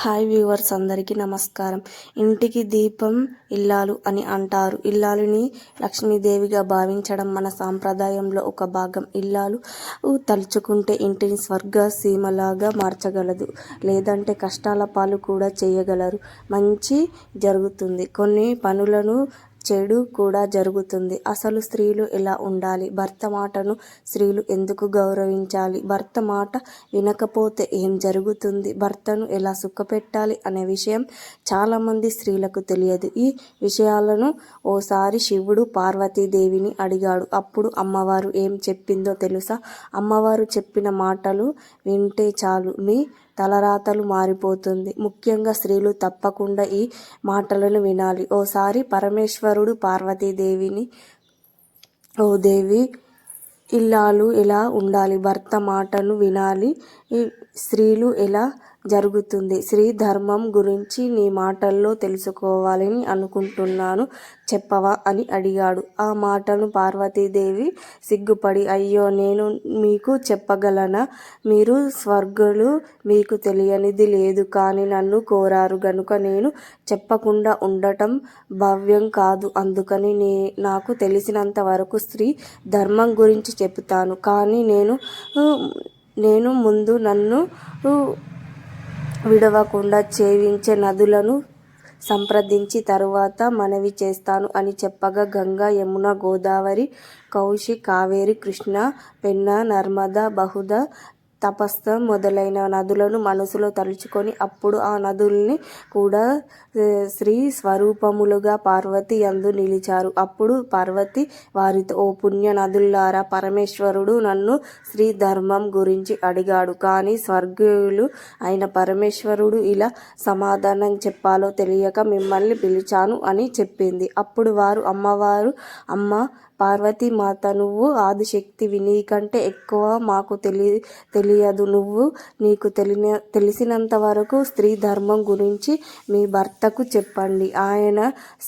Hi viewers అందరికీ నమస్కారం. ఇంటికి దీపం ఇల్లాలు అని అంటారు. ఇల్లాలుని లక్ష్మీదేవిగా భావించడం మన సాంప్రదాయంలో ఒక భాగం. ఇల్లాలు తలుచుకుంటే ఇంటిని స్వర్గ సీమలాగా మార్చగలదు. లేదంటే కష్టాల పాలు కూడా చేయగలరు. మంచి జరుగుతుంది. కొన్ని పనులను చెడు కూడా జరుగుతుంది. అసలు స్త్రీలు ఎలా ఉండాలి? భర్త మాటను స్త్రీలు ఎందుకు గౌరవించాలి? భర్త మాట వినకపోతే ఏం జరుగుతుంది? భర్తను ఎలా సుఖపెట్టాలి అనే విషయం చాలామంది స్త్రీలకు తెలియదు. ఈ విషయాలను ఓసారి శివుడు పార్వతీదేవిని అడిగాడు. అప్పుడు అమ్మవారు ఏం చెప్పిందో తెలుసా? అమ్మవారు చెప్పిన మాటలు వింటే చాలు. మీ తలరాతలు మారిపోతుంది. ముఖ్యంగా స్త్రీలు తప్పకుండా ఈ మాటలను వినాలి. ఓసారి పరమేశ్వరుడు పార్వతీదేవిని ఓ దేవి ఇల్లాలు ఎలా ఉండాలి. భర్త మాటను వినాలి. ఈ స్త్రీలు ఎలా జరుగుతుంది. స్త్రీ ధర్మం గురించి నీ మాటల్లో తెలుసుకోవాలని అనుకుంటున్నాను చెప్పవా అని అడిగాడు. ఆ మాటను పార్వతీదేవి సిగ్గుపడి అయ్యో నేను మీకు చెప్పగలనా? మీరు స్వర్గులు మీకు తెలియనిది లేదు కానీ నన్ను కోరారు. గనుక నేను చెప్పకుండా ఉండటం భవ్యం కాదు. అందుకని నే నాకు తెలిసినంత వరకు స్త్రీ ధర్మం గురించి చెబుతాను. కానీ నేను నేను ముందు నన్ను విడవకుండా చేవించే నదులను సంప్రదించి తరువాత మనవి చేస్తాను అని చెప్పగా గంగా యమున గోదావరి కౌశి కావేరి కృష్ణ పెన్న నర్మదా బహుద తపస్త మొదలైన నదులను మనసులో తలుచుకొని అప్పుడు ఆ నదుల్ని కూడా శ్రీ స్వరూపములుగా పార్వతి అందు నిలిచారు. అప్పుడు పార్వతి వారితో ఓ పుణ్య నదులారా పరమేశ్వరుడు నన్ను శ్రీ ధర్మం గురించి అడిగాడు. కానీ స్వర్గులు అయిన పరమేశ్వరుడు ఇలా సమాధానం చెప్పాలో తెలియక మిమ్మల్ని పిలిచాను అని చెప్పింది. అప్పుడు వారు అమ్మవారు అమ్మ పార్వతీమాత నువ్వు ఆదిశక్తివి నీకంటే ఎక్కువ మాకు తెలి తెలియదు. నువ్వు నీకు తెలిన తెలిసినంత వరకు స్త్రీ ధర్మం గురించి మీ భర్తకు చెప్పండి. ఆయన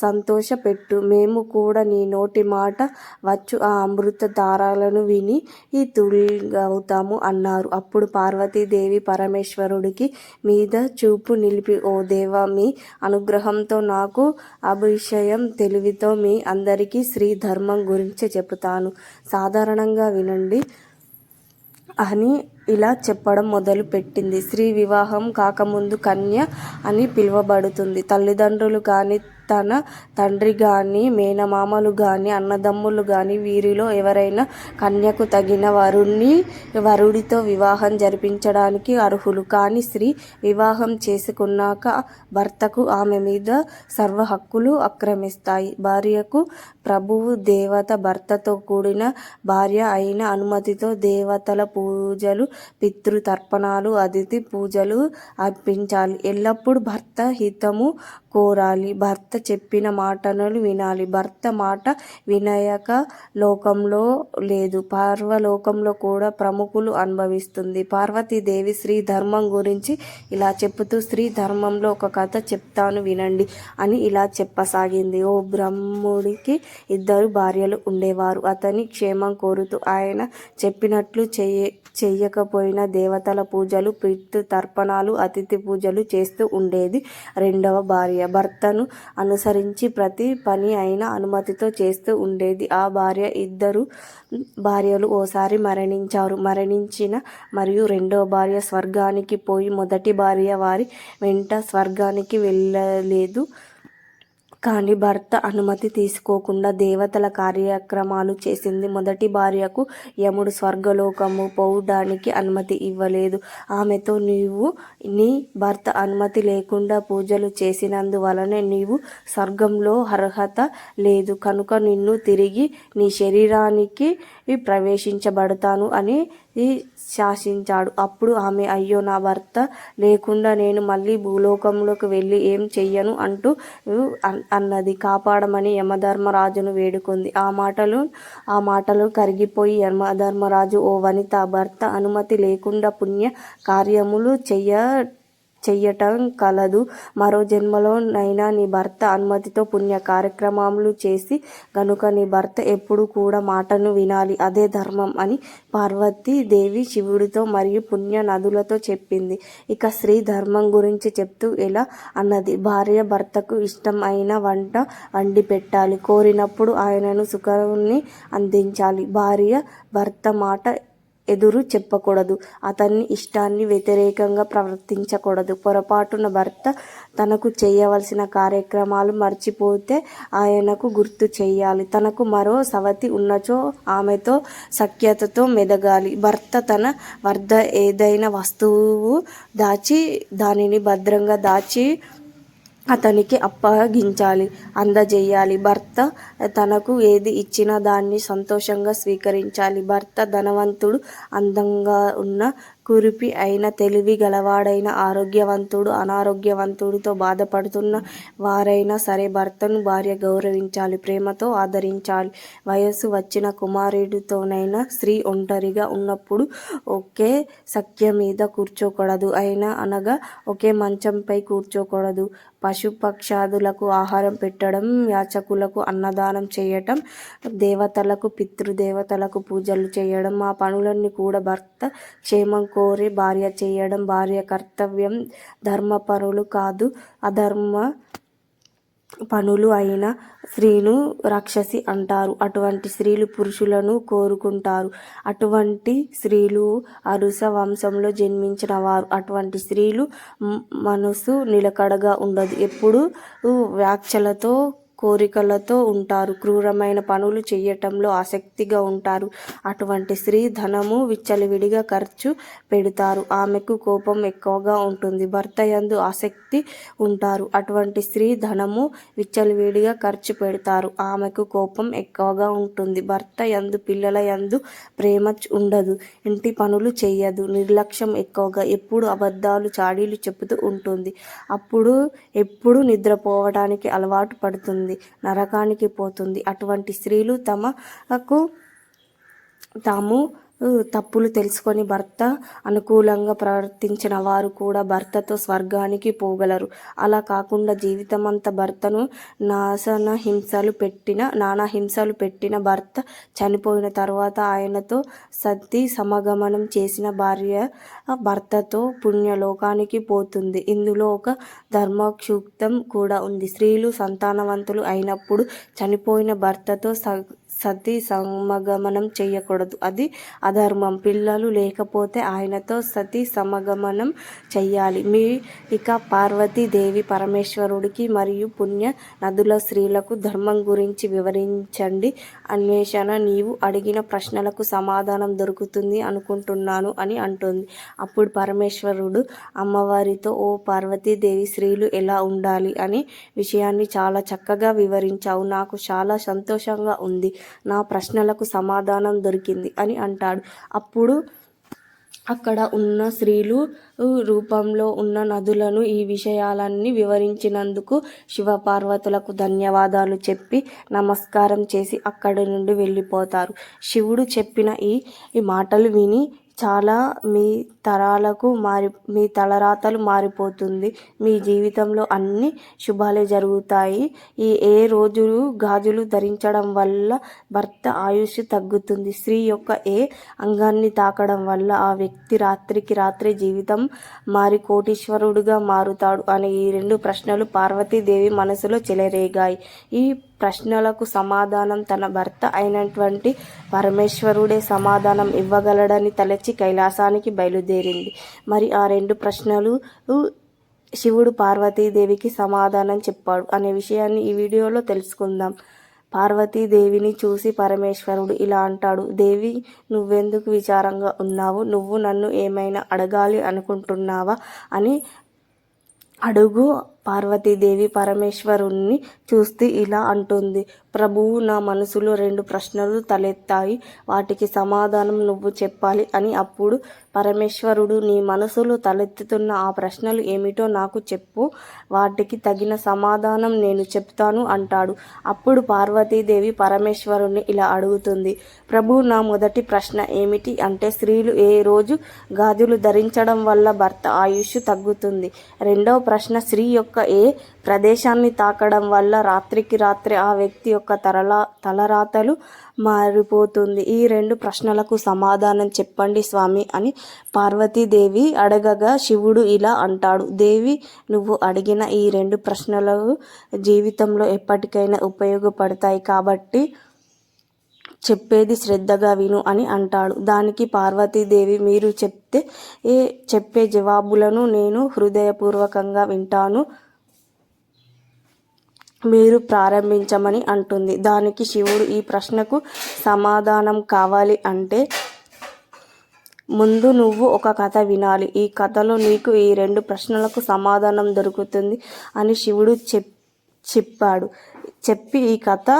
సంతోషపెట్టు. మేము కూడా నీ నోటి మాట వచ్చు. ఆ అమృత దారాలను విని ఈ తుల్గవుతాము అన్నారు. అప్పుడు పార్వతీదేవి పరమేశ్వరుడికి మీద చూపు నిలిపి ఓ దేవ మీ అనుగ్రహంతో నాకు అభిషయం తెలివితో మీ అందరికీ శ్రీ ధర్మం గురించి గురించి చెబుతాను. సాధారణంగా వినండి. అని ఇలా చెప్పడం మొదలు పెట్టింది స్త్రీ వివాహం కాకముందు కన్య అని పిలువబడుతుంది. తల్లిదండ్రులు కానీ తన తండ్రి కానీ మేనమామలు కానీ అన్నదమ్ములు కానీ వీరిలో ఎవరైనా కన్యకు తగిన వరుణ్ణి వరుడితో వివాహం జరిపించడానికి అర్హులు. కానీ స్త్రీ వివాహం చేసుకున్నాక భర్తకు ఆమె మీద సర్వ హక్కులు ఆక్రమిస్తాయి భార్యకు ప్రభువు దేవత భర్తతో కూడిన భార్య అయిన అనుమతితో దేవతల పూజలు పితృతర్పణాలు అతిథి పూజలు అర్పించాలి. ఎల్లప్పుడూ భర్త హితము కోరాలి. భర్త చెప్పిన మాటను వినాలి. భర్త మాట వినయక లోకంలో లేదు. పార్వలోకంలో కూడా ప్రముఖులు అనుభవిస్తుంది. పార్వతీదేవి శ్రీ ధర్మం గురించి ఇలా చెప్తూ శ్రీ ధర్మంలో ఒక కథ చెప్తాను వినండి అని ఇలా చెప్పసాగింది. ఓ బ్రహ్ముడికి ఇద్దరు భార్యలు ఉండేవారు. అతని క్షేమం కోరుతూ ఆయన చెప్పినట్లు చెయ్య చెయ్యకపోయిన దేవతల పూజలు పితృ తర్పణాలు అతిథి పూజలు చేస్తూ ఉండేది రెండవ భార్య. భర్తను అనుసరించి ప్రతి పని అయినా అనుమతితో చేస్తూ ఉండేది. ఆ భార్య ఇద్దరు భార్యలు ఓసారి మరణించారు. మరణించిన మరియు రెండో భార్య స్వర్గానికి పోయి మొదటి భార్య వారి వెంట స్వర్గానికి వెళ్ళలేదు. కానీ భర్త అనుమతి తీసుకోకుండా దేవతల కార్యక్రమాలు చేసింది. మొదటి భార్యకు యముడు స్వర్గలోకము పోవడానికి అనుమతి ఇవ్వలేదు. ఆమెతో నీవు నీ భర్త అనుమతి లేకుండా పూజలు చేసినందువలనే నీవు స్వర్గంలో అర్హత లేదు. కనుక నిన్ను తిరిగి నీ శరీరానికి ప్రవేశించబడతాను అని శాసించాడు. అప్పుడు ఆమె అయ్యో నా భర్త లేకుండా నేను మళ్ళీ భూలోకంలోకి వెళ్ళి ఏం చెయ్యను అంటూ అన్నది. కాపాడమని యమధర్మరాజును వేడుకుంది. ఆ మాటలు ఆ మాటలు కరిగిపోయి యమధర్మరాజు ఓ వనిత భర్త అనుమతి లేకుండా పుణ్య కార్యములు చెయ్య చెయ్యటం కలదు. మరో జన్మలోనైనా నీ భర్త అనుమతితో పుణ్య కార్యక్రమాలు చేసి గనుక నీ భర్త ఎప్పుడు కూడా మాటను వినాలి అదే ధర్మం అని పార్వతీ దేవి శివుడితో మరియు పుణ్య నదులతో చెప్పింది. ఇక స్త్రీ ధర్మం గురించి చెప్తూ ఎలా అన్నది? భార్య భర్తకు ఇష్టం అయిన వంట వండి పెట్టాలి. కోరినప్పుడు ఆయనను సుఖాన్ని అందించాలి. భార్య భర్త మాట ఎదురు చెప్పకూడదు. అతన్ని ఇష్టాన్ని వ్యతిరేకంగా ప్రవర్తించకూడదు. పొరపాటున భర్త తనకు చేయవలసిన కార్యక్రమాలు మర్చిపోతే ఆయనకు గుర్తు చేయాలి. తనకు మరో సవతి ఉన్నచో ఆమెతో సఖ్యతతో మెదగాలి. భర్త తన వద్ద ఏదైనా వస్తువు దాచి దానిని భద్రంగా దాచి అతనికి అప్పగించాలి అందజేయాలి. భర్త తనకు ఏది ఇచ్చినా దాన్ని సంతోషంగా స్వీకరించాలి. భర్త ధనవంతుడు అందంగా ఉన్న కురిపి అయిన తెలివి గలవాడైన ఆరోగ్యవంతుడు అనారోగ్యవంతుడితో బాధపడుతున్న వారైనా సరే భర్తను భార్య గౌరవించాలి ప్రేమతో ఆదరించాలి. వయస్సు వచ్చిన కుమారుడితోనైనా స్త్రీ ఒంటరిగా ఉన్నప్పుడు ఒకే సఖ్య మీద కూర్చోకూడదు. అయినా అనగా ఒకే మంచంపై కూర్చోకూడదు. పశుపక్షాదులకు ఆహారం పెట్టడం యాచకులకు అన్నదానం చేయటం దేవతలకు పితృదేవతలకు పూజలు చేయడం ఆ పనులన్నీ కూడా భర్త క్షేమం కోరి భార్య చేయడం భార్య కర్తవ్యం ధర్మపరులు కాదు అధర్మ పనులు అయిన స్త్రీను రాక్షసి అంటారు. అటువంటి స్త్రీలు పురుషులను కోరుకుంటారు. అటువంటి స్త్రీలు అరుస వంశంలో జన్మించిన వారు. అటువంటి స్త్రీలు మనసు నిలకడగా ఉండదు. ఎప్పుడు వ్యాఖ్యలతో కోరికలతో ఉంటారు. క్రూరమైన పనులు చేయటంలో ఆసక్తిగా ఉంటారు. అటువంటి స్త్రీ ధనము విచ్చలవిడిగా ఖర్చు పెడతారు. ఆమెకు కోపం ఎక్కువగా ఉంటుంది. భర్త యందు ఆసక్తి ఉంటారు. అటువంటి స్త్రీ ధనము విచ్చలవిడిగా ఖర్చు పెడతారు. ఆమెకు కోపం ఎక్కువగా ఉంటుంది. భర్త యందు పిల్లల యందు ప్రేమ ఉండదు. ఇంటి పనులు చేయదు నిర్లక్ష్యం ఎక్కువగా ఎప్పుడు అబద్ధాలు చాడీలు చెబుతూ ఉంటుంది. అప్పుడు ఎప్పుడు నిద్రపోవడానికి అలవాటు పడుతుంది. నరకానికి పోతుంది. అటువంటి స్త్రీలు తమకు తాము తప్పులు తెలుసుకొని భర్త అనుకూలంగా ప్రవర్తించిన వారు కూడా భర్తతో స్వర్గానికి పోగలరు. అలా కాకుండా జీవితమంతా భర్తను నాశన హింసలు పెట్టిన నానా హింసలు పెట్టిన భర్త చనిపోయిన తర్వాత ఆయనతో సతి సమగమనం చేసిన భార్య భర్తతో పుణ్యలోకానికి పోతుంది. ఇందులో ఒక ధర్మక్షుక్తం కూడా ఉంది. స్త్రీలు సంతానవంతులు అయినప్పుడు చనిపోయిన భర్తతో స సతీ సమగమనం చేయకూడదు అది అధర్మం. పిల్లలు లేకపోతే ఆయనతో సతీ సమగమనం చెయ్యాలి. మీ ఇక పార్వతీదేవి పరమేశ్వరుడికి మరియు పుణ్య నదుల స్త్రీలకు ధర్మం గురించి వివరించండి. అన్వేషణ. నీవు అడిగిన ప్రశ్నలకు సమాధానం దొరుకుతుంది అనుకుంటున్నాను అని అంటుంది. అప్పుడు పరమేశ్వరుడు అమ్మవారితో ఓ పార్వతీదేవి స్త్రీలు ఎలా ఉండాలి? అనే విషయాన్ని చాలా చక్కగా వివరించావు. నాకు చాలా సంతోషంగా ఉంది. నా ప్రశ్నలకు సమాధానం దొరికింది అని అంటాడు. అప్పుడు అక్కడ ఉన్న స్త్రీలు రూపంలో ఉన్న నదులను ఈ విషయాలన్నీ వివరించినందుకు శివపార్వతులకు ధన్యవాదాలు చెప్పి నమస్కారం చేసి అక్కడి నుండి వెళ్ళిపోతారు. శివుడు చెప్పిన ఈ ఈ మాటలు విని చాలా మీ తరాలకు మారి మీ తలరాతలు మారిపోతుంది. మీ జీవితంలో అన్ని శుభాలే జరుగుతాయి. ఈ ఏ రోజు గాజులు ధరించడం వల్ల భర్త ఆయుష్ తగ్గుతుంది. స్త్రీ యొక్క ఏ అంగాన్ని తాకడం వల్ల ఆ వ్యక్తి రాత్రికి రాత్రి జీవితం మారి కోటీశ్వరుడుగా మారుతాడు అనే ఈ రెండు ప్రశ్నలు పార్వతీదేవి మనసులో చెలరేగాయి. ఈ ప్రశ్నలకు సమాధానం తన భర్త అయినటువంటి పరమేశ్వరుడే సమాధానం ఇవ్వగలడని తలచి కైలాసానికి బయలుదేరింది. మరి ఆ రెండు ప్రశ్నలు శివుడు పార్వతీదేవికి సమాధానం చెప్పాడు అనే విషయాన్ని ఈ వీడియోలో తెలుసుకుందాం. పార్వతీదేవిని చూసి పరమేశ్వరుడు ఇలా అంటాడు దేవి నువ్వెందుకు విచారంగా ఉన్నావు? నువ్వు నన్ను ఏమైనా అడగాలి అనుకుంటున్నావా? అని అడుగు పార్వతీదేవి పరమేశ్వరుణ్ణి చూస్తూ ఇలా అంటుంది. ప్రభువు నా మనసులో రెండు ప్రశ్నలు తలెత్తాయి. వాటికి సమాధానం నువ్వు చెప్పాలి అని అప్పుడు పరమేశ్వరుడు నీ మనసులో తలెత్తుతున్న ఆ ప్రశ్నలు ఏమిటో నాకు చెప్పు. వాటికి తగిన సమాధానం నేను చెప్తాను అంటాడు. అప్పుడు పార్వతీదేవి పరమేశ్వరుణ్ణి ఇలా అడుగుతుంది. ప్రభు నా మొదటి ప్రశ్న ఏమిటి అంటే స్త్రీలు ఏ రోజు గాజులు ధరించడం వల్ల భర్త ఆయుష్ తగ్గుతుంది? రెండవ ప్రశ్న స్త్రీ యొక్క ఏ ప్రదేశాన్ని తాకడం వల్ల రాత్రికి రాత్రి ఆ వ్యక్తి యొక్క తరలా తలరాతలు మారిపోతుంది. ఈ రెండు ప్రశ్నలకు సమాధానం చెప్పండి స్వామి అని పార్వతీదేవి అడగగా శివుడు ఇలా అంటాడు. దేవి నువ్వు అడిగిన ఈ రెండు ప్రశ్నలు జీవితంలో ఎప్పటికైనా ఉపయోగపడతాయి కాబట్టి చెప్పేది శ్రద్ధగా విను అని అంటాడు. దానికి పార్వతీదేవి మీరు చెప్తే ఏ చెప్పే జవాబులను నేను హృదయపూర్వకంగా వింటాను. మీరు ప్రారంభించమని అంటుంది. దానికి శివుడు ఈ ప్రశ్నకు సమాధానం కావాలి అంటే ముందు నువ్వు ఒక కథ వినాలి. ఈ కథలో నీకు ఈ రెండు ప్రశ్నలకు సమాధానం దొరుకుతుంది అని శివుడు చెప్ చెప్పాడు. చెప్పి ఈ కథ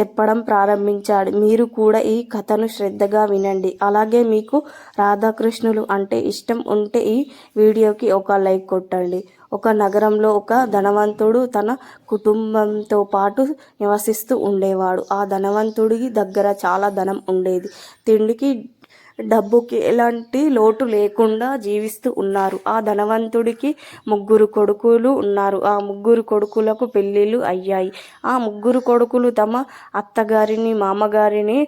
చెప్పడం ప్రారంభించాడు. మీరు కూడా ఈ కథను శ్రద్ధగా వినండి. అలాగే మీకు రాధాకృష్ణులు అంటే ఇష్టం ఉంటే ఈ వీడియోకి ఒక లైక్ కొట్టండి. ఒక నగరంలో ఒక ధనవంతుడు తన కుటుంబంతో పాటు నివసిస్తూ ఉండేవాడు. ఆ ధనవంతుడికి దగ్గర చాలా ధనం ఉండేది. తిండికి డబ్బుకి ఎలాంటి లోటు లేకుండా జీవిస్తూ ఉన్నారు. ఆ ధనవంతుడికి ముగ్గురు కొడుకులు ఉన్నారు. ఆ ముగ్గురు కొడుకులకు పెళ్ళిళ్ళు అయ్యాయి. ఆ ముగ్గురు కొడుకులు తమ అత్తగారిని మామగారిని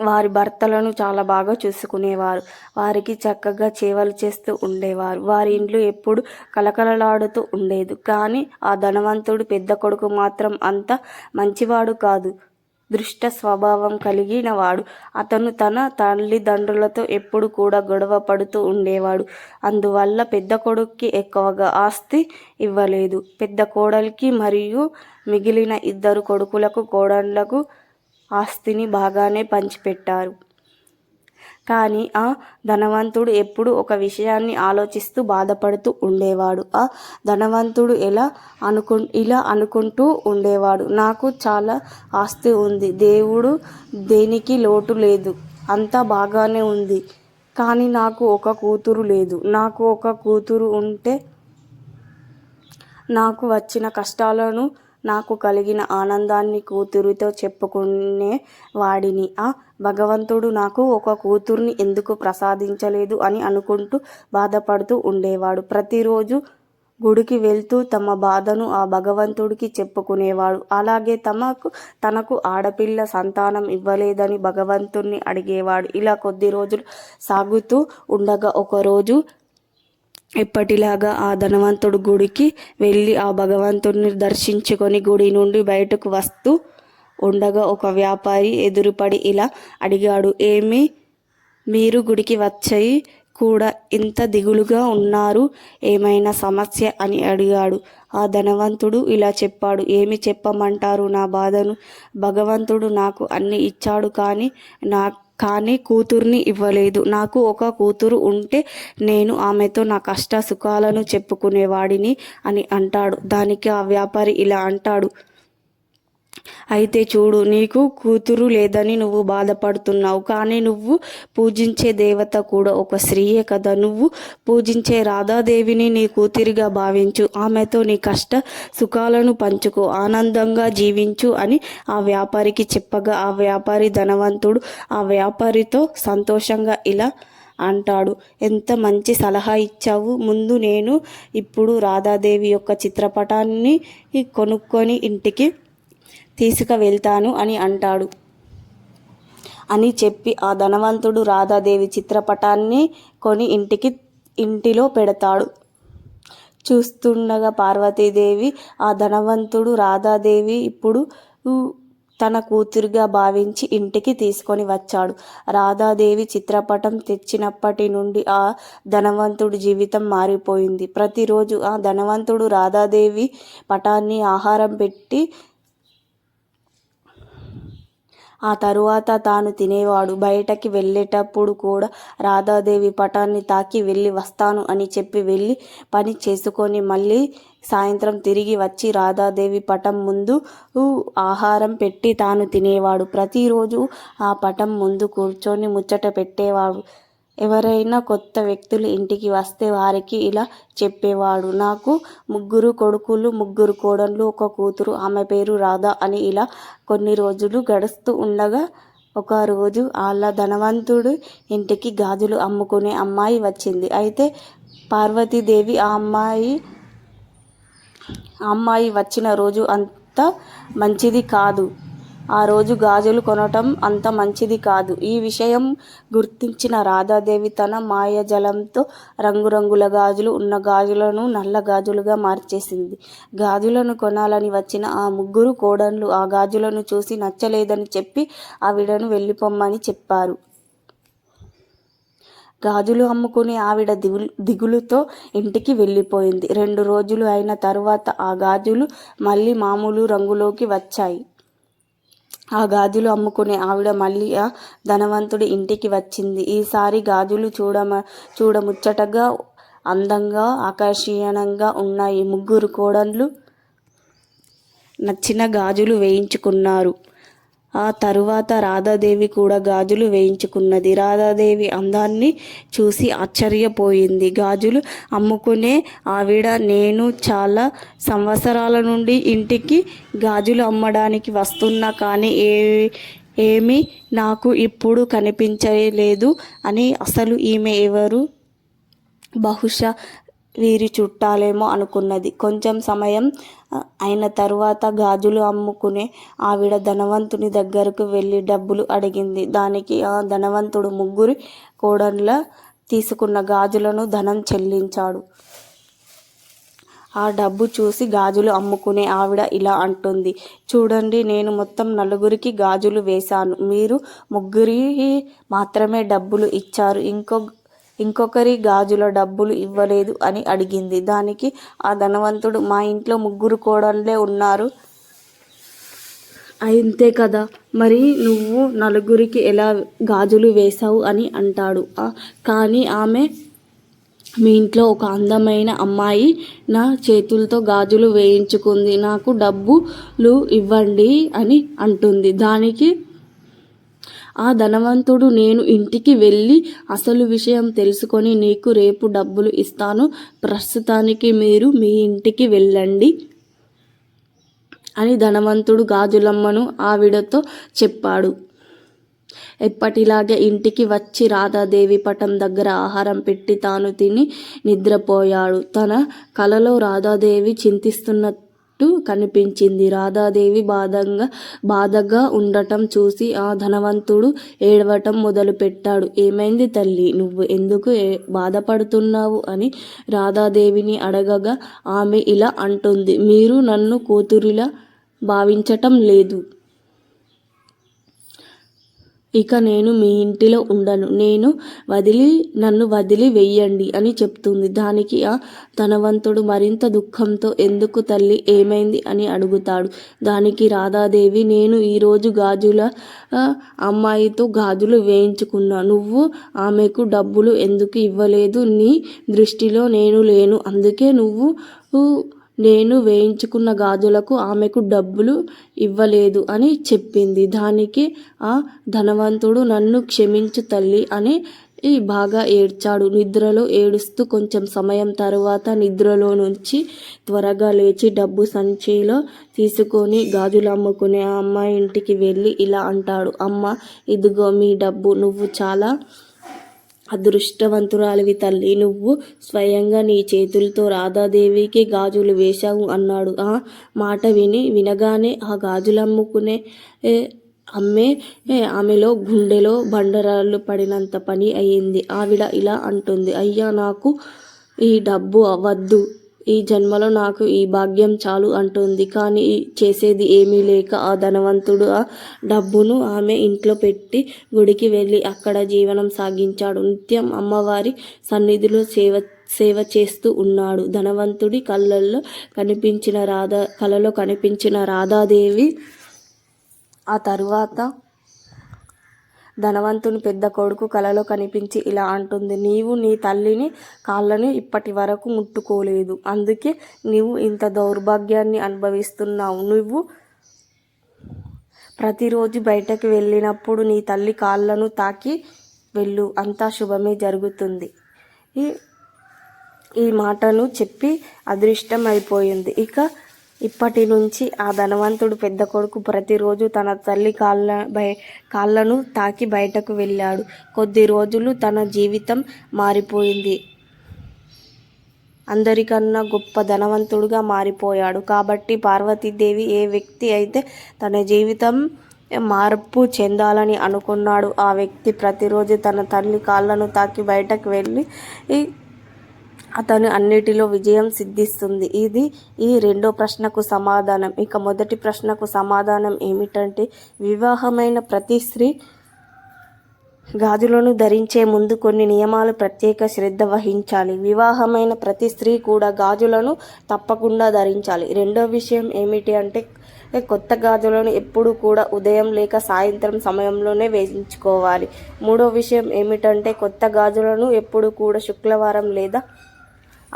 వారి భర్తలను చాలా బాగా చూసుకునేవారు. వారికి చక్కగా సేవలు చేస్తూ ఉండేవారు. వారి ఇంట్లో ఎప్పుడు కలకలలాడుతూ ఉండేది. కానీ ఆ ధనవంతుడు పెద్ద కొడుకు మాత్రం అంత మంచివాడు కాదు. దృష్ట స్వభావం కలిగిన వాడు. అతను తన తల్లిదండ్రులతో ఎప్పుడు కూడా గొడవ పడుతూ ఉండేవాడు. అందువల్ల పెద్ద కొడుక్కి ఎక్కువగా ఆస్తి ఇవ్వలేదు. పెద్ద కోడలికి మరియు మిగిలిన ఇద్దరు కొడుకులకు కోడళ్ళకు ఆస్తిని బాగానే పంచిపెట్టారు. కానీ ఆ ధనవంతుడు ఎప్పుడు ఒక విషయాన్ని ఆలోచిస్తూ బాధపడుతూ ఉండేవాడు. ఆ ధనవంతుడు ఎలా అనుకు ఇలా అనుకుంటూ ఉండేవాడు. నాకు చాలా ఆస్తి ఉంది. దేవుడు దేనికి లోటు లేదు. అంతా బాగానే ఉంది. కానీ నాకు ఒక కూతురు లేదు. నాకు ఒక కూతురు ఉంటే నాకు వచ్చిన కష్టాలను నాకు కలిగిన ఆనందాన్ని కూతురితో చెప్పుకునే వాడిని. ఆ భగవంతుడు నాకు ఒక కూతుర్ని ఎందుకు ప్రసాదించలేదు అని అనుకుంటూ బాధపడుతూ ఉండేవాడు. ప్రతిరోజు గుడికి వెళ్తూ తమ బాధను ఆ భగవంతుడికి చెప్పుకునేవాడు. అలాగే తమకు తనకు ఆడపిల్ల సంతానం ఇవ్వలేదని భగవంతుణ్ణి అడిగేవాడు. ఇలా కొద్ది రోజులు సాగుతూ ఉండగా ఒకరోజు ఎప్పటిలాగా ఆ ధనవంతుడు గుడికి వెళ్ళి ఆ భగవంతుడిని దర్శించుకొని గుడి నుండి బయటకు వస్తూ ఉండగా ఒక వ్యాపారి ఎదురుపడి ఇలా అడిగాడు ఏమి? మీరు గుడికి వచ్చాయి కూడా ఇంత దిగులుగా ఉన్నారు ఏమైనా సమస్య? అని అడిగాడు. ఆ ధనవంతుడు ఇలా చెప్పాడు ఏమి చెప్పమంటారు నా బాధను? భగవంతుడు నాకు అన్ని ఇచ్చాడు కానీ నా కానీ కూతుర్ని ఇవ్వలేదు. నాకు ఒక కూతురు ఉంటే నేను ఆమెతో నా కష్ట సుఖాలను చెప్పుకునేవాడిని అని అంటాడు. దానికి ఆ వ్యాపారి ఇలా అంటాడు. అయితే చూడు నీకు కూతురు లేదని నువ్వు బాధపడుతున్నావు. కానీ నువ్వు పూజించే దేవత కూడా ఒక స్త్రీయే కదా. నువ్వు పూజించే రాధాదేవిని నీ కూతురిగా భావించు. ఆమెతో నీ కష్ట సుఖాలను పంచుకో. ఆనందంగా జీవించు అని ఆ వ్యాపారికి చెప్పగా ఆ వ్యాపారి ధనవంతుడు ఆ వ్యాపారితో సంతోషంగా ఇలా అంటాడు. ఎంత మంచి సలహా ఇచ్చావు. ముందు నేను ఇప్పుడు రాధాదేవి యొక్క చిత్రపటాన్ని కొనుక్కొని ఇంటికి తీసుకువెళ్తాను అని అంటాడు. అని చెప్పి ఆ ధనవంతుడు రాధాదేవి చిత్రపటాన్ని కొని ఇంటికి ఇంటిలో పెడతాడు. చూస్తుండగా పార్వతీదేవి ఆ ధనవంతుడు రాధాదేవి ఇప్పుడు తన కూతురుగా భావించి ఇంటికి తీసుకొని వచ్చాడు. రాధాదేవి చిత్రపటం తెచ్చినప్పటి నుండి ఆ ధనవంతుడి జీవితం మారిపోయింది. ప్రతిరోజు ఆ ధనవంతుడు రాధాదేవి పటాన్ని ఆహారం పెట్టి ఆ తరువాత తాను తినేవాడు. బయటకి వెళ్ళేటప్పుడు కూడా రాధాదేవి పటాన్ని తాకి వెళ్ళి వస్తాను అని చెప్పి వెళ్ళి పని చేసుకొని మళ్ళీ సాయంత్రం తిరిగి వచ్చి రాధాదేవి పటం ముందు ఆహారం పెట్టి తాను తినేవాడు. ప్రతిరోజు ఆ పటం ముందు కూర్చొని ముచ్చట పెట్టేవాడు. ఎవరైనా కొత్త వ్యక్తులు ఇంటికి వస్తే వారికి ఇలా చెప్పేవాడు. నాకు ముగ్గురు కొడుకులు ముగ్గురు కోడళ్ళు ఒక కూతురు ఆమె పేరు రాధా అని ఇలా కొన్ని రోజులు గడుస్తూ ఉండగా ఒక రోజు వాళ్ళ ధనవంతుడు ఇంటికి గాజులు అమ్ముకునే అమ్మాయి వచ్చింది. అయితే పార్వతీదేవి ఆ అమ్మాయి ఆ అమ్మాయి వచ్చిన రోజు అంత మంచిది కాదు. ఆ రోజు గాజులు కొనటం అంత మంచిది కాదు. ఈ విషయం గుర్తించిన రాధాదేవి తన మాయాజలంతో రంగురంగుల గాజులు ఉన్న గాజులను నల్ల గాజులుగా మార్చేసింది. గాజులను కొనాలని వచ్చిన ఆ ముగ్గురు కోడన్లు ఆ గాజులను చూసి నచ్చలేదని చెప్పి ఆవిడను వెళ్ళిపోమ్మని చెప్పారు. గాజులు అమ్ముకునే ఆవిడ దిగులు దిగులుతో ఇంటికి వెళ్ళిపోయింది. రెండు రోజులు అయిన తరువాత ఆ గాజులు మళ్ళీ మామూలు రంగులోకి వచ్చాయి. ఆ గాజులు అమ్ముకునే ఆవిడ మళ్ళీ ఆ ధనవంతుడి ఇంటికి వచ్చింది. ఈసారి గాజులు చూడమ చూడముచ్చటగా అందంగా ఆకర్షణీయంగా ఉన్నాయి. ముగ్గురు కోడళ్ళు నచ్చిన గాజులు వేయించుకున్నారు. ఆ తరువాత రాధాదేవి కూడా గాజులు వేయించుకున్నది. రాధాదేవి అందాన్ని చూసి ఆశ్చర్యపోయింది. గాజులు అమ్ముకునే ఆవిడ నేను చాలా సంవత్సరాల నుండి ఇంటికి గాజులు అమ్మడానికి వస్తున్నా కానీ ఏ ఏమీ నాకు ఇప్పుడు కనిపించలేదు అని అసలు ఈమె ఎవరు? బహుశా వీరి చుట్టాలేమో అనుకున్నది. కొంచెం సమయం అయిన తరువాత గాజులు అమ్ముకునే ఆవిడ ధనవంతుని దగ్గరకు వెళ్ళి డబ్బులు అడిగింది. దానికి ఆ ధనవంతుడు ముగ్గురి కోడన్ల తీసుకున్న గాజులను ధనం చెల్లించాడు. ఆ డబ్బు చూసి గాజులు అమ్ముకునే ఆవిడ ఇలా అంటుంది. చూడండి నేను మొత్తం నలుగురికి గాజులు వేశాను. మీరు ముగ్గురి మాత్రమే డబ్బులు ఇచ్చారు. ఇంకో ఇంకొకరి గాజుల డబ్బులు ఇవ్వలేదు అని అడిగింది. దానికి ఆ ధనవంతుడు మా ఇంట్లో ముగ్గురు కోడళ్ళే ఉన్నారు. అంతే కదా. మరి నువ్వు నలుగురికి ఎలా గాజులు వేశావు? అని అంటాడు. కానీ ఆమె మీ ఇంట్లో ఒక అందమైన అమ్మాయి నా చేతులతో గాజులు వేయించుకుంది. నాకు డబ్బులు ఇవ్వండి అని అంటుంది. దానికి ఆ ధనవంతుడు నేను ఇంటికి వెళ్ళి అసలు విషయం తెలుసుకొని నీకు రేపు డబ్బులు ఇస్తాను. ప్రస్తుతానికి మీరు మీ ఇంటికి వెళ్ళండి అని ధనవంతుడు గాజులమ్మను ఆవిడతో చెప్పాడు. ఎప్పటిలాగే ఇంటికి వచ్చి రాధాదేవి పటం దగ్గర ఆహారం పెట్టి తాను తిని నిద్రపోయాడు. తన కలలో రాధాదేవి చింతిస్తున్న ఉన్నట్టు కనిపించింది. రాధాదేవి బాధంగా బాధగా ఉండటం చూసి ఆ ధనవంతుడు ఏడవటం మొదలుపెట్టాడు. ఏమైంది తల్లి? నువ్వు ఎందుకు ఏ- బాధపడుతున్నావు అని రాధాదేవిని అడగగా ఆమె ఇలా అంటుంది. మీరు నన్ను కూతురిలా భావించటం లేదు. ఇక నేను మీ ఇంటిలో ఉండను. నేను వదిలి నన్ను వదిలి వెయ్యండి అని చెప్తుంది. దానికి ఆ ధనవంతుడు మరింత దుఃఖంతో ఎందుకు తల్లి ఏమైంది? అని అడుగుతాడు. దానికి రాధాదేవి నేను ఈరోజు గాజుల అమ్మాయితో గాజులు వేయించుకున్నా. నువ్వు ఆమెకు డబ్బులు ఎందుకు ఇవ్వలేదు? నీ దృష్టిలో నేను లేను. అందుకే నువ్వు నేను వేయించుకున్న గాజులకు ఆమెకు డబ్బులు ఇవ్వలేదు అని చెప్పింది. దానికి ఆ ధనవంతుడు నన్ను క్షమించు తల్లి అని ఈ బాగా ఏడ్చాడు. నిద్రలో ఏడుస్తూ కొంచెం సమయం తరువాత నిద్రలో నుంచి త్వరగా లేచి డబ్బు సంచిలో తీసుకొని గాజులు అమ్ముకునే ఆ అమ్మాయి ఇంటికి వెళ్ళి ఇలా అంటాడు. అమ్మ ఇదిగో మీ డబ్బు. నువ్వు చాలా అదృష్టవంతురాలివి తల్లి. నువ్వు స్వయంగా నీ చేతులతో రాధాదేవికి గాజులు వేశావు అన్నాడు. ఆ మాట విని వినగానే ఆ గాజులు అమ్ముకునే అమ్మే ఆమెలో గుండెలో బండరాళ్ళు పడినంత పని అయింది ఆవిడ ఇలా అంటుంది అయ్యా నాకు ఈ డబ్బు వద్దు ఈ జన్మలో నాకు ఈ భాగ్యం చాలు అంటుంది. కానీ చేసేది ఏమీ లేక ఆ ధనవంతుడు ఆ డబ్బును ఆమె ఇంట్లో పెట్టి గుడికి వెళ్ళి అక్కడ జీవనం సాగించాడు. నిత్యం అమ్మవారి సన్నిధిలో సేవ సేవ చేస్తూ ఉన్నాడు. ధనవంతుడి కళ్ళల్లో కనిపించిన రాధా కలలో కనిపించిన రాధాదేవి ఆ తరువాత ధనవంతుని పెద్ద కొడుకు కలలో కనిపించి ఇలా అంటుంది నీవు నీ తల్లిని కాళ్ళను ఇప్పటి వరకు ముట్టుకోలేదు. అందుకే నీవు ఇంత దౌర్భాగ్యాన్ని అనుభవిస్తున్నావు. నువ్వు ప్రతిరోజు బయటకు వెళ్ళినప్పుడు నీ తల్లి కాళ్ళను తాకి వెళ్ళు. అంతా శుభమే జరుగుతుంది. ఈ ఈ మాటను చెప్పి అదృష్టం అయిపోయింది. ఇక ఇప్పటి నుంచి ఆ ధనవంతుడు పెద్ద కొడుకు ప్రతిరోజు తన తల్లి కాళ్ళ బయ కాళ్ళను తాకి బయటకు వెళ్ళాడు. కొద్ది రోజులు తన జీవితం మారిపోయింది. అందరికన్నా గొప్ప ధనవంతుడుగా మారిపోయాడు. కాబట్టి పార్వతీదేవి ఏ వ్యక్తి అయితే తన జీవితం మార్పు చెందాలని అనుకున్నాడు ఆ వ్యక్తి ప్రతిరోజు తన తల్లి కాళ్ళను తాకి బయటకు వెళ్ళి అతను అన్నిటిలో విజయం సిద్ధిస్తుంది. ఇది ఈ రెండో ప్రశ్నకు సమాధానం. ఇక మొదటి ప్రశ్నకు సమాధానం ఏమిటంటే వివాహమైన ప్రతి స్త్రీ గాజులను ధరించే ముందు కొన్ని నియమాలు ప్రత్యేక శ్రద్ధ వహించాలి. వివాహమైన ప్రతి స్త్రీ కూడా గాజులను తప్పకుండా ధరించాలి. రెండో విషయం ఏమిటి అంటే కొత్త గాజులను ఎప్పుడు కూడా ఉదయం లేక సాయంత్రం సమయంలోనే వేయించుకోవాలి. మూడో విషయం ఏమిటంటే కొత్త గాజులను ఎప్పుడు కూడా శుక్రవారం లేదా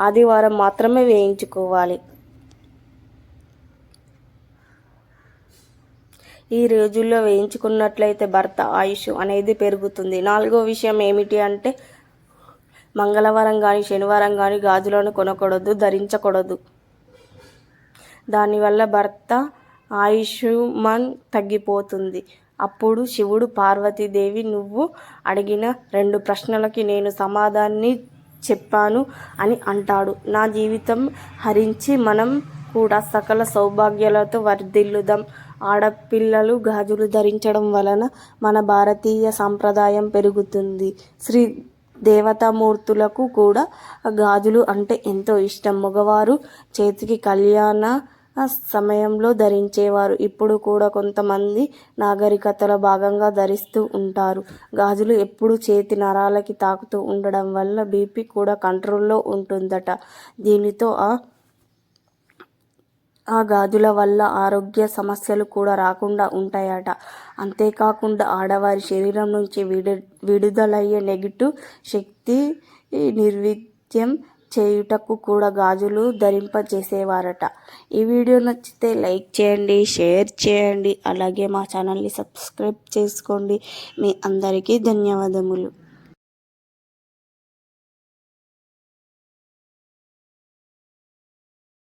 ఆదివారం మాత్రమే వేయించుకోవాలి. ఈ రోజుల్లో వేయించుకున్నట్లయితే భర్త ఆయుష్ అనేది పెరుగుతుంది. నాలుగో విషయం ఏమిటి అంటే మంగళవారం కానీ శనివారం కానీ గాజులను కొనకూడదు ధరించకూడదు. దానివల్ల భర్త ఆయుష్మాన్ తగ్గిపోతుంది. అప్పుడు శివుడు పార్వతీదేవి నువ్వు అడిగిన రెండు ప్రశ్నలకి నేను సమాధాన్ని చెప్పాను అని అంటాడు. నా జీవితం హరించి మనం కూడా సకల సౌభాగ్యాలతో వర్ధిల్లుదాం. ఆడపిల్లలు గాజులు ధరించడం వలన మన భారతీయ సాంప్రదాయం పెరుగుతుంది. శ్రీ దేవతామూర్తులకు కూడా గాజులు అంటే ఎంతో ఇష్టం. మగవారు చేతికి కళ్యాణ సమయంలో ధరించేవారు. ఇప్పుడు కూడా కొంతమంది నాగరికతలో భాగంగా ధరిస్తూ ఉంటారు. గాజులు ఎప్పుడు చేతి నరాలకి తాకుతూ ఉండడం వల్ల బీపీ కూడా కంట్రోల్లో ఉంటుందట. దీనితో ఆ ఆ గాజుల వల్ల ఆరోగ్య సమస్యలు కూడా రాకుండా ఉంటాయట. అంతేకాకుండా ఆడవారి శరీరం నుంచి విడు విడుదలయ్యే నెగిటివ్ శక్తి నిర్విత్యం చేయుటకు కూడా గాజులు ధరింపజేసేవారట. ఈ వీడియో నచ్చితే లైక్ చేయండి షేర్ చేయండి అలాగే మా ఛానల్ని సబ్స్క్రైబ్ చేసుకోండి. మీ అందరికీ ధన్యవాదములు.